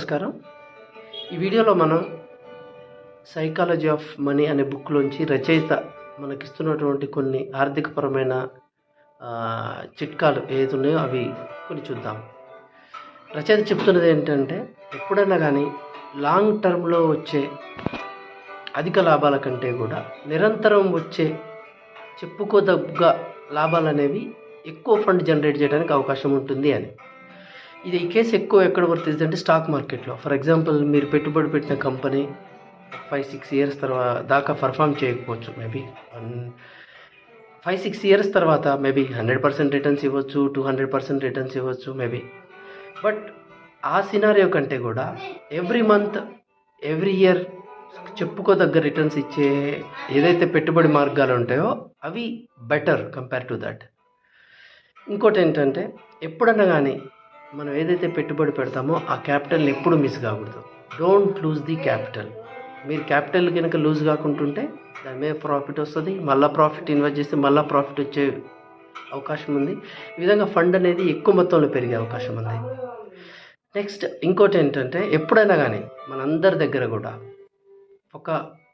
నమస్కారం. ఈ వీడియోలో మనం సైకాలజీ ఆఫ్ మనీ అనే బుక్లోంచి రచయిత మనకిస్తున్నటువంటి కొన్ని ఆర్థికపరమైన చిట్కాలు ఏది ఉన్నాయో అవి కొన్ని చూద్దాం. రచయిత చెప్తున్నది ఏంటంటే ఎప్పుడైనా కానీ లాంగ్ టర్మ్లో వచ్చే అధిక లాభాల కంటే కూడా నిరంతరం వచ్చే చెప్పుకోదగ్గ లాభాలు అనేవి ఎక్కువ ఫండ్ జనరేట్ చేయడానికి అవకాశం ఉంటుంది అని. ఇది ఈ కేసు ఎక్కువ ఎక్కడ వర్తిస్తుంది అంటే స్టాక్ మార్కెట్లో ఫర్ ఎగ్జాంపుల్ మీరు పెట్టుబడి పెట్టిన కంపెనీ ఫైవ్ సిక్స్ ఇయర్స్ తర్వాత దాకా పర్ఫామ్ చేయకపోవచ్చు మేబీ ఫైవ్ సిక్స్ ఇయర్స్ తర్వాత మేబీ హండ్రెడ్ పర్సెంట్ రిటర్న్స్ ఇవ్వచ్చు టూ హండ్రెడ్ పర్సెంట్ రిటర్న్స్ ఇవ్వచ్చు మేబీ బట్ ఆ సినారియో కంటే కూడా ఎవ్రీ మంత్ ఎవ్రీ ఇయర్ చెప్పుకోదగ్గ రిటర్న్స్ ఇచ్చే ఏదైతే పెట్టుబడి మార్గాలు ఉంటాయో అవి బెటర్ కంపేర్ టు దట్ ఇంకోటి ఏంటంటే ఎప్పుడన్నా కానీ మనం ఏదైతే పెట్టుబడి పెడతామో ఆ క్యాపిటల్ని ఎప్పుడు మిస్ కాకూడదు. డోంట్ లూజ్ ది క్యాపిటల్ మీరు క్యాపిటల్ కనుక లూజ్ కాకుంటుంటే దాని మీద ప్రాఫిట్ వస్తుంది మళ్ళీ ప్రాఫిట్ ఇన్వెస్ట్ చేస్తే మళ్ళీ ప్రాఫిట్ వచ్చే అవకాశం ఉంది. ఈ విధంగా ఫండ్ అనేది ఎక్కువ మొత్తంలో పెరిగే అవకాశం ఉంది. నెక్స్ట్ ఇంకోటి ఏంటంటే ఎప్పుడైనా కానీ మనందరి దగ్గర కూడా ఒక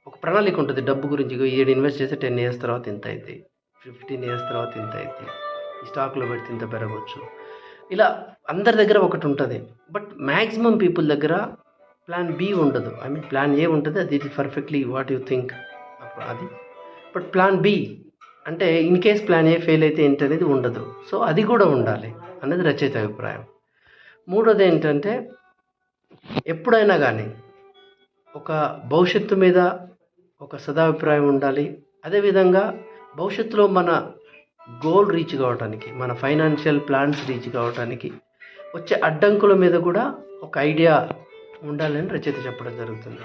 ఒక ప్రణాళిక ఉంటుంది. డబ్బు గురించి ఏడు ఇన్వెస్ట్ చేస్తే టెన్ ఇయర్స్ తర్వాత ఇంత అవుతుంది ఫిఫ్టీన్ ఇయర్స్ తర్వాత ఇంత అవుతుంది ఈ స్టాక్లో పెడితే ఇంత పెరగవచ్చు ఇలా అందరి దగ్గర ఒకటి ఉంటుంది. బట్ మ్యాక్సిమం పీపుల్ దగ్గర ప్లాన్ బి ఉండదు. ఐ మీన్ ప్లాన్ ఏ ఉంటుంది. అది ఇది పర్ఫెక్ట్లీ వాట్ యు థింక్ అది. బట్ ప్లాన్ బి అంటే in case plan A fail అయితే ఏంటి అనేది ఉండదు. సో అది కూడా ఉండాలి అన్నది రచయిత అభిప్రాయం. మూడోది ఏంటంటే ఎప్పుడైనా కానీ ఒక భవిష్యత్తు మీద ఒక సదాభిప్రాయం ఉండాలి. అదేవిధంగా భవిష్యత్తులో మన గోల్ రీచ్ కావడానికి మన ఫైనాన్షియల్ ప్లాన్స్ రీచ్ కావడానికి వచ్చే అడ్డంకుల మీద కూడా ఒక ఐడియా ఉండాలని రచయిత చెప్పడం జరుగుతుంది.